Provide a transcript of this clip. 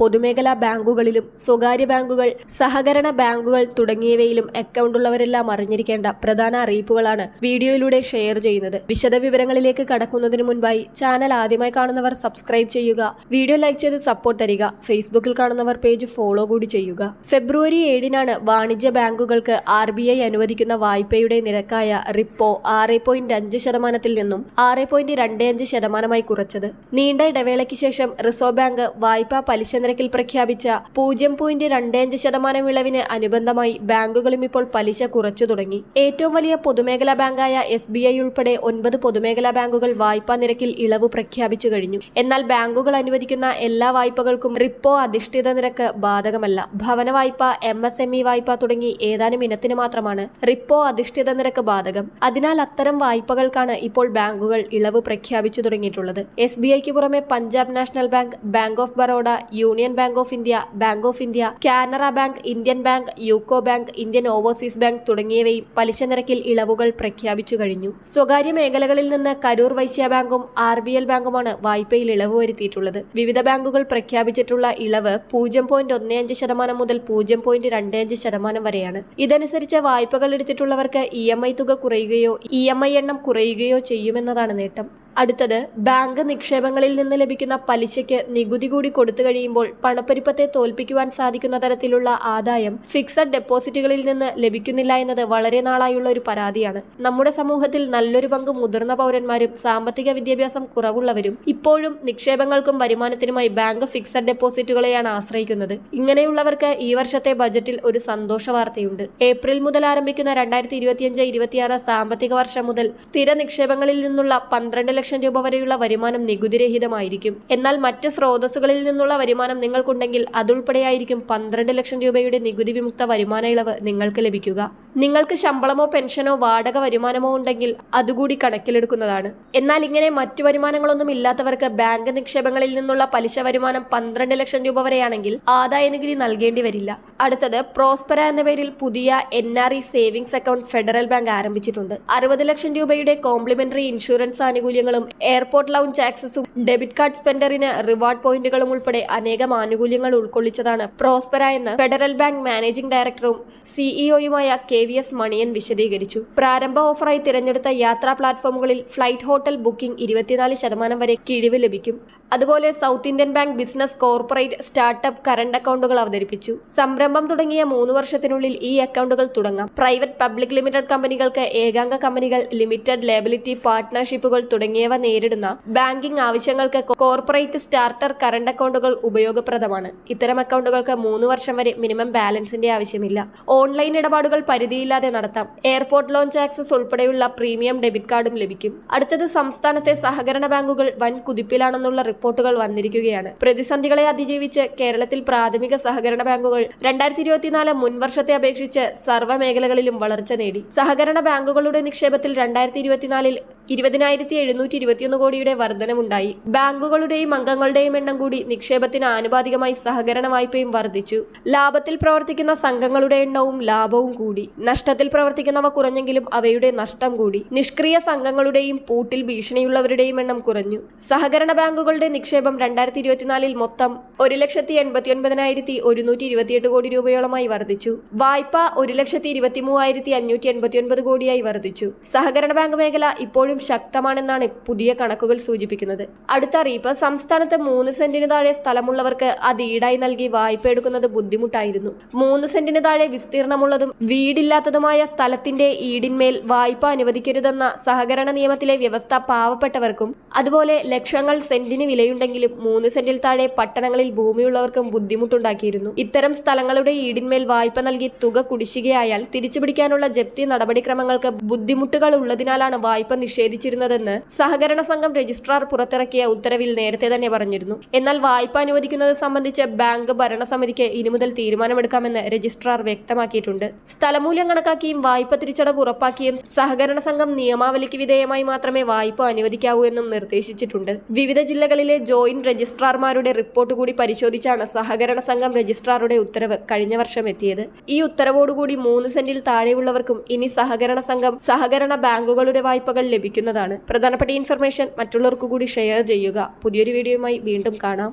പൊതുമേഖലാ ബാങ്കുകളിലും സ്വകാര്യ ബാങ്കുകൾ സഹകരണ ബാങ്കുകൾ തുടങ്ങിയവയിലും അക്കൗണ്ട് ഉള്ളവരെല്ലാം അറിഞ്ഞിരിക്കേണ്ട പ്രധാന അറിയിപ്പുകളാണ് വീഡിയോയിലൂടെ ഷെയർ ചെയ്യുന്നത്. വിശദവിവരങ്ങളിലേക്ക് കടക്കുന്നതിന് മുൻപായി ചാനൽ ആദ്യമായി കാണുന്നവർ സബ്സ്ക്രൈബ് ചെയ്യുക. വീഡിയോ ലൈക്ക് ചെയ്ത് സപ്പോർട്ട് തരിക. ഫേസ്ബുക്കിൽ കാണുന്നവർ പേജ് ഫോളോ കൂടി ചെയ്യുക. ഫെബ്രുവരി ഏഴിനാണ് വാണിജ്യ ബാങ്കുകൾക്ക് ആർ ബി ഐ അനുവദിക്കുന്ന വായ്പയുടെ നിരക്കായ റിപ്പോ ആറ് പോയിന്റ് അഞ്ച് ശതമാനത്തിൽ നിന്നും ആറ് പോയിന്റ് രണ്ട് അഞ്ച് ശതമാനമായി കുറച്ചത്. നീണ്ട ഇടവേളയ്ക്ക് ശേഷം റിസർവ് ബാങ്ക് വായ്പാ പലിശ നിരക്കിൽ പ്രഖ്യാപിച്ച പൂജ്യം പോയിന്റ് രണ്ട് അഞ്ച് ശതമാനം ഇളവിന് അനുബന്ധമായി ബാങ്കുകളും ഇപ്പോൾ പലിശ കുറച്ചു തുടങ്ങി. ഏറ്റവും വലിയ പൊതുമേഖലാ ബാങ്കായ എസ് ബി ഐ ഉൾപ്പെടെ ഒൻപത് പൊതുമേഖലാ ബാങ്കുകൾ വായ്പാ നിരക്കിൽ ഇളവ് പ്രഖ്യാപിച്ചു കഴിഞ്ഞു. എന്നാൽ ബാങ്കുകൾ അനുവദിക്കുന്ന എല്ലാ വായ്പകൾക്കും റിപ്പോ അധിഷ്ഠിത നിരക്ക് ബാധകമല്ല. ഭവന വായ്പ എം എസ് ഇ വായ്പ തുടങ്ങി ഏതാനും ഇനത്തിന് മാത്രമാണ് റിപ്പോ അധിഷ്ഠിത നിരക്ക് ബാധകം. അതിനാൽ അത്തരം വായ്പകൾക്കാണ് ഇപ്പോൾ ബാങ്കുകൾ ഇളവ് പ്രഖ്യാപിച്ചു തുടങ്ങിയിട്ടുള്ളത്. എസ് ബി ഐക്ക് പുറമെ Punjab national bank bank of Baroda union bank of India bank of India Canara bank Indian bank UCO bank Indian overseas bank തുടങ്ങിയവയും പലിശ നിരക്കിൽ ഇളവുകൾ പ്രഖ്യാപിച്ചു കഴിഞ്ഞു. സ്വകാര്യ മേഖലകളിൽ നിന്ന് കരൂർ വൈശ്യ ബാങ്കും ആർ ബി എൽ ബാങ്കുമാണ് വായ്പയിൽ ഇളവ് വരുത്തിയിട്ടുള്ളത്. വിവിധ ബാങ്കുകൾ പ്രഖ്യാപിച്ചിട്ടുള്ള ഇളവ് പൂജ്യം പോയിന്റ് ഒന്ന് അഞ്ച് ശതമാനം മുതൽ പൂജ്യം പോയിന്റ് രണ്ട് അഞ്ച് ശതമാനം വരെയാണ്. ഇതനുസരിച്ച് വായ്പകൾ എടുത്തിട്ടുള്ളവർക്ക് ഇ എം ഐ തുക കുറയുകയോ ഇ എം ഐ എണ്ണം കുറയുകയോ ചെയ്യുമെന്നതാണ് നേട്ടം. അടുത്തത് ബാങ്ക് നിക്ഷേപങ്ങളിൽ നിന്ന് ലഭിക്കുന്ന പലിശയ്ക്ക് നികുതി കൂടി കൊടുത്തു കഴിയുമ്പോൾ പണപ്പെരുപ്പത്തെ തോൽപ്പിക്കുവാൻ സാധിക്കുന്ന തരത്തിലുള്ള ആദായം ഫിക്സഡ് ഡെപ്പോസിറ്റുകളിൽ നിന്ന് ലഭിക്കുന്നില്ല എന്നത് വളരെ നാളായുള്ള ഒരു പരാതിയാണ്. നമ്മുടെ സമൂഹത്തിൽ നല്ലൊരു പങ്ക് മുതിർന്ന പൗരന്മാരും സാമ്പത്തിക വിദ്യാഭ്യാസം കുറവുള്ളവരും ഇപ്പോഴും നിക്ഷേപങ്ങൾക്കും വരുമാനത്തിനുമായി ബാങ്ക് ഫിക്സഡ് ഡെപ്പോസിറ്റുകളെയാണ് ആശ്രയിക്കുന്നത്. ഇങ്ങനെയുള്ളവർക്ക് ഈ വർഷത്തെ ബജറ്റിൽ ഒരു സന്തോഷ വാർത്തയുണ്ട്. ഏപ്രിൽ മുതൽ ആരംഭിക്കുന്ന രണ്ടായിരത്തി ഇരുപത്തിയഞ്ച് ഇരുപത്തിയാറ് സാമ്പത്തിക വർഷം മുതൽ സ്ഥിര നിക്ഷേപങ്ങളിൽ നിന്നുള്ള പന്ത്രണ്ട് ലക്ഷം രൂപ വരെയുള്ള വരുമാനം നികുതിരഹിതമായിരിക്കും. എന്നാൽ മറ്റ് സ്രോതസ്സുകളിൽ നിന്നുള്ള വരുമാനം നിങ്ങൾക്കുണ്ടെങ്കിൽ അതുൾപ്പെടെയായിരിക്കും പന്ത്രണ്ട് ലക്ഷം രൂപയുടെ നികുതി വിമുക്ത വരുമാന ഇളവ് നിങ്ങൾക്ക് ലഭിക്കുക. നിങ്ങൾക്ക് ശമ്പളമോ പെൻഷനോ വാടക വരുമാനമോ ഉണ്ടെങ്കിൽ അതുകൂടി കണക്കിലെടുക്കുന്നതാണ്. എന്നാൽ ഇങ്ങനെ മറ്റു വരുമാനങ്ങളൊന്നും ഇല്ലാത്തവർക്ക് ബാങ്ക് നിക്ഷേപങ്ങളിൽ നിന്നുള്ള പലിശ വരുമാനം പന്ത്രണ്ട് ലക്ഷം രൂപ വരെയാണെങ്കിൽ ആദായ നികുതി നൽകേണ്ടി വരില്ല. അടുത്തത് പ്രോസ്പെര എന്ന പേരിൽ പുതിയ N R E savings account Federal Bank ആരംഭിച്ചിട്ടുണ്ട്. അറുപത് ലക്ഷം രൂപയുടെ കോംപ്ലിമെന്ററി ഇൻഷുറൻസ് ആനുകൂല്യങ്ങളും എയർപോർട്ട് ലൗഞ്ച് ആക്സസും ഡെബിറ്റ് കാർഡ് സ്പെൻഡറിന് റിവാർഡ് പോയിന്റുകളും ഉൾപ്പെടെ അനേകം ആനുകൂല്യങ്ങൾ ഉൾക്കൊള്ളിച്ചതാണ് പ്രോസ്പെര എന്ന് ഫെഡറൽ ബാങ്ക് മാനേജിംഗ് ഡയറക്ടറും സിഇഒയുമായ കെ വി എസ് മണിയൻ വിശദീകരിച്ചു. പ്രാരംഭ ഓഫറായി തിരഞ്ഞെടുത്ത യാത്രാ പ്ലാറ്റ്ഫോമുകളിൽ ഫ്ലൈറ്റ് ഹോട്ടൽ ബുക്കിംഗ് ഇരുപത്തിനാല് ശതമാനം വരെ കിഴിവ് ലഭിക്കും. അതുപോലെ South Indian bank business corporate startup current അക്കൗണ്ടുകൾ അവതരിപ്പിച്ചു. സംരംഭം തുടങ്ങിയ മൂന്ന് വർഷത്തിനുള്ളിൽ ഈ അക്കൗണ്ടുകൾ തുടങ്ങാം. പ്രൈവറ്റ് പബ്ലിക് ലിമിറ്റഡ് കമ്പനികൾക്ക് ഏകാംഗ കമ്പനികൾ ലിമിറ്റഡ് ലേബിലിറ്റി പാർട്ട്ണർഷിപ്പുകൾ തുടങ്ങിയവ നേരിടുന്ന ബാങ്കിംഗ് ആവശ്യങ്ങൾക്ക് കോർപ്പറേറ്റ് സ്റ്റാർട്ടർ കറണ്ട് അക്കൗണ്ടുകൾ ഉപയോഗപ്രദമാണ്. ഇത്തരം അക്കൗണ്ടുകൾക്ക് മൂന്ന് വർഷം വരെ മിനിമം ബാലൻസിന്റെ ആവശ്യമില്ല. ഓൺലൈൻ ഇടപാടുകൾ പരിധിയില്ലാതെ നടത്താം. എയർപോർട്ട് ലോഞ്ച് ആക്സസ് ഉൾപ്പെടെയുള്ള പ്രീമിയം ഡെബിറ്റ് കാർഡും ലഭിക്കും. അടുത്തത് സംസ്ഥാനത്തെ സഹകരണ ബാങ്കുകൾ വൻ കുതിപ്പിലാണെന്നുള്ള റിപ്പോർട്ടുകൾ വന്നിരിക്കുകയാണ്. പ്രതിസന്ധികളെ അതിജീവിച്ച് കേരളത്തിൽ പ്രാഥമിക സഹകരണ ബാങ്കുകൾ രണ്ടായിരത്തി ഇരുപത്തിനാല് മുൻവർഷത്തെ അപേക്ഷിച്ച് സർവ മേഖലകളിലും വളർച്ച നേടി. സഹകരണ ബാങ്കുകളുടെ നിക്ഷേപത്തിൽ രണ്ടായിരത്തി ഇരുപത്തിനാലിൽ ഇരുപതിനായിരത്തി എഴുന്നൂറ്റി ഇരുപത്തിയൊന്ന് കോടിയുടെ വർധനമുണ്ടായി. ബാങ്കുകളുടെയും അംഗങ്ങളുടെയും എണ്ണം കൂടി നിക്ഷേപത്തിന് ആനുപാതികമായി സഹകരണ വായ്പയും വർദ്ധിച്ചു ലാഭത്തിൽ പ്രവർത്തിക്കുന്ന സംഘങ്ങളുടെ എണ്ണവും ലാഭവും കൂടി. നഷ്ടത്തിൽ പ്രവർത്തിക്കുന്നവ കുറഞ്ഞെങ്കിലും അവയുടെ നഷ്ടം കൂടി. നിഷ്ക്രിയ സംഘങ്ങളുടെയും പൂട്ടിൽ ഭീഷണിയുള്ളവരുടെയും എണ്ണം കുറഞ്ഞു. സഹകരണ ബാങ്കുകളുടെ നിക്ഷേപം രണ്ടായിരത്തി ഇരുപത്തിനാലിൽ മൊത്തം ഒരു ലക്ഷത്തി എൺപത്തി ഒൻപതിനായിരത്തി ഒരുന്നൂറ്റി ഇരുപത്തിയെട്ട് കോടി രൂപയോളമായി വർദ്ധിച്ചു വായ്പ ഒരു ലക്ഷത്തി ഇരുപത്തി മൂവായിരത്തി അഞ്ഞൂറ്റി എൺപത്തി ഒൻപത് കോടിയായി വർദ്ധിച്ചു സഹകരണ ബാങ്ക് മേഖല ഇപ്പോഴും ശക്തമാണെന്നാണ് പുതിയ കണക്കുകൾ സൂചിപ്പിക്കുന്നത്. അടുത്ത അറിയിപ്പ് സംസ്ഥാനത്ത് മൂന്ന് സെന്റിന് താഴെ സ്ഥലമുള്ളവർക്ക് അത് ഈടായി നൽകി വായ്പ എടുക്കുന്നത് ബുദ്ധിമുട്ടായിരുന്നു. മൂന്ന് സെന്റിന് താഴെ വിസ്തീർണമുള്ളതും വീടില്ലാത്തതുമായ സ്ഥലത്തിന്റെ ഈടിന്മേൽ വായ്പ അനുവദിക്കരുതെന്ന സഹകരണ നിയമത്തിലെ വ്യവസ്ഥ പാവപ്പെട്ടവർക്കും അതുപോലെ ലക്ഷങ്ങൾ സെന്റിന് വിലയുണ്ടെങ്കിലും മൂന്ന് സെന്റിൽ താഴെ പട്ടണങ്ങളിൽ ഭൂമിയുള്ളവർക്കും ബുദ്ധിമുട്ടുണ്ടാക്കിയിരുന്നു. ഇത്തരം സ്ഥലങ്ങളുടെ ഈടിന്മേൽ വായ്പ നൽകി തുക കുടിശ്ശികയായാൽ തിരിച്ചുപിടിക്കാനുള്ള ജപ്തി നടപടിക്രമങ്ങൾക്ക് ബുദ്ധിമുട്ടുകൾ ഉള്ളതിനാലാണ് വായ്പ നിഷേധിച്ചിരുന്നതെന്ന് സഹകരണ സംഘം രജിസ്ട്രാർ പുറത്തിറക്കിയ ഉത്തരവിൽ നേരത്തെ തന്നെ പറഞ്ഞിരുന്നു. എന്നാൽ വായ്പ അനുവദിക്കുന്നത് സംബന്ധിച്ച് ബാങ്ക് ഭരണസമിതിക്ക് ഇനി മുതൽ തീരുമാനമെടുക്കാമെന്ന് രജിസ്ട്രാർ വ്യക്തമാക്കിയിട്ടുണ്ട്. സ്ഥലമൂല്യം കണക്കാക്കിയും വായ്പ തിരിച്ചടവ് ഉറപ്പാക്കിയും സഹകരണ സംഘം നിയമാവലിക്ക് വിധേയമായി മാത്രമേ വായ്പ അനുവദിക്കാവൂ എന്നും നിർദ്ദേശിച്ചിട്ടുണ്ട്. വിവിധ ജില്ലകളിലെ ജോയിന്റ് രജിസ്ട്രാർമാരുടെ റിപ്പോർട്ട് കൂടി പരിശോധിച്ചാണ് സഹകരണ സംഘം രജിസ്ട്രാറുടെ ഉത്തരവ് കഴിഞ്ഞ വർഷം എത്തിയത്. ഈ ഉത്തരവോടുകൂടി മൂന്ന് സെന്റിൽ താഴെയുള്ളവർക്കും ഇനി സഹകരണ സംഘം സഹകരണ ബാങ്കുകളുടെ വായ്പകൾ ലഭിക്കും. ലഭിക്കുന്നതാണ്. പ്രധാനപ്പെട്ട ഇൻഫർമേഷൻ മറ്റുള്ളവർക്കു കൂടി ഷെയർ ചെയ്യുക. പുതിയൊരു വീഡിയോയുമായി വീണ്ടും കാണാം.